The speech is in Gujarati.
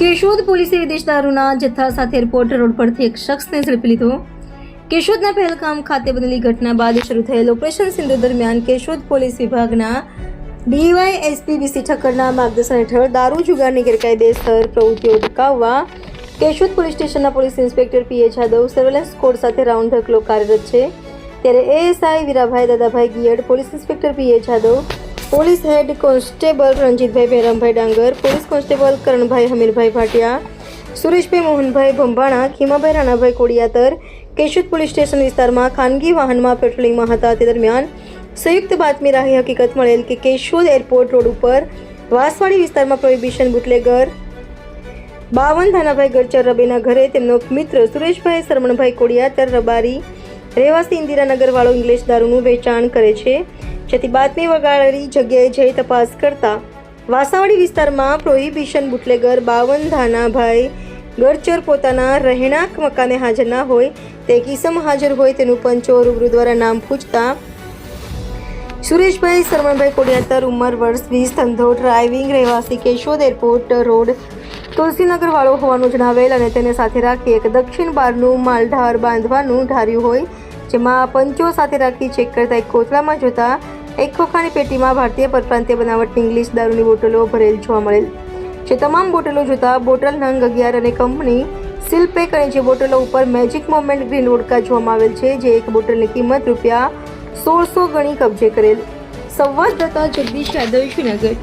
કેશોદ પોલીસે વિદેશ દારૂના જથ્થા સાથે એરપોર્ટ રોડ પરથી એક શખ્સને ઝડપી લીધો. કેશોદના પહેલગામ ખાતે બનેલી ઘટના બાદ શરૂ થયેલ ઓપરેશન સિંધુ દરમિયાન કેશોદ પોલીસ વિભાગના ડીવાય એસપી બીસી ઠક્કરના માર્ગદર્શન હેઠળ દારૂ જુગારની ગેરકાયદેસર પ્રવૃત્તિઓ અટકાવવા કેશોદ પોલીસ સ્ટેશનના police inspector PA Jadav surveillance squad સાથે રાઉન્ડ ધકલો કાર્યરત છે. ત્યારે ASI Virabhai Dadabhai Giyad, police inspector PA Jadav police head constable Ranjitbhai Berambhai Dangar, police constable Karanbhai Hamirbhai Bhatia, Sureshbhai Mohanbhai Bhambhana, Khimabhai Ranabhai Kodiyatar, Keshod police station વિસ્તારમાં ખાનગી વાહનમાં પેટ્રોલિંગમાં હતા. તે દરમિયાન સંયુક્ત બાતમી રાહી હકીકત મળેલ કે કેશોદ એરપોર્ટ રોડ ઉપર વાસવાડી વિસ્તારમાં પ્રોહિબિશન બુટલેગર, બાવન ધાનાભાઈ ગરચર રબેના ઘરે તેમનો મિત્ર સુરેશભાઈ શરમણભાઈ કોડિયાતર રબારી રહેવાસી ઇન્દિરાનગરવાળો ઇંગ્લિશ દારૂનું વેચાણ કરે છે. જેથી બાતમી વગાડેલી જગ્યાએ જઈ તપાસ કરતા વાસાવાડી વિસ્તારમાં પ્રોહિબિશન બુટલેગર બાવન ધાનાભાઈ ગરચર પોતાના રહેણાંક મકાને હાજર ના હોય તે કિસમ હાજર હોય તેનું પંચો રૂબરૂ દ્વારા નામ પૂછતા સુરેશભાઈ શરમણભાઈ કોડિયાતર ઉંમર વર્ષ વીસ ધંધો ડ્રાઇવિંગ રહેવાસી કેશોદ એરપોર્ટ રોડ તુલસીનગર હોવાનું જણાવેલ અને તેને સાથે રાખી એક દક્ષિણ બારનું માલધાર બાંધવાનું ધાર્યું હોય જેમાં પંચો સાથે રાખી ચેક કરતા એક કોથળામાં જોતા એક ખોખાની પેટીમાં ભારતીય પરપ્રાંતીય બનાવટની ઇંગ્લિશ દારૂની બોટલો ભરેલ જોવા મળેલ. જે તમામ બોટલો જોતા બોટલ નંગ, અગિયાર અને કંપની સિલપેક અને જે બોટલો ઉપર મેજિક મોમેન્ટ ગ્રીન વોડકા જોવામાં આવેલ છે, જે એક બોટલની કિંમત રૂપિયા સોળસો ગણી કબજે કરેલ. સંવાદદાતા જગદીશ યાદવ, શ્રીનગર.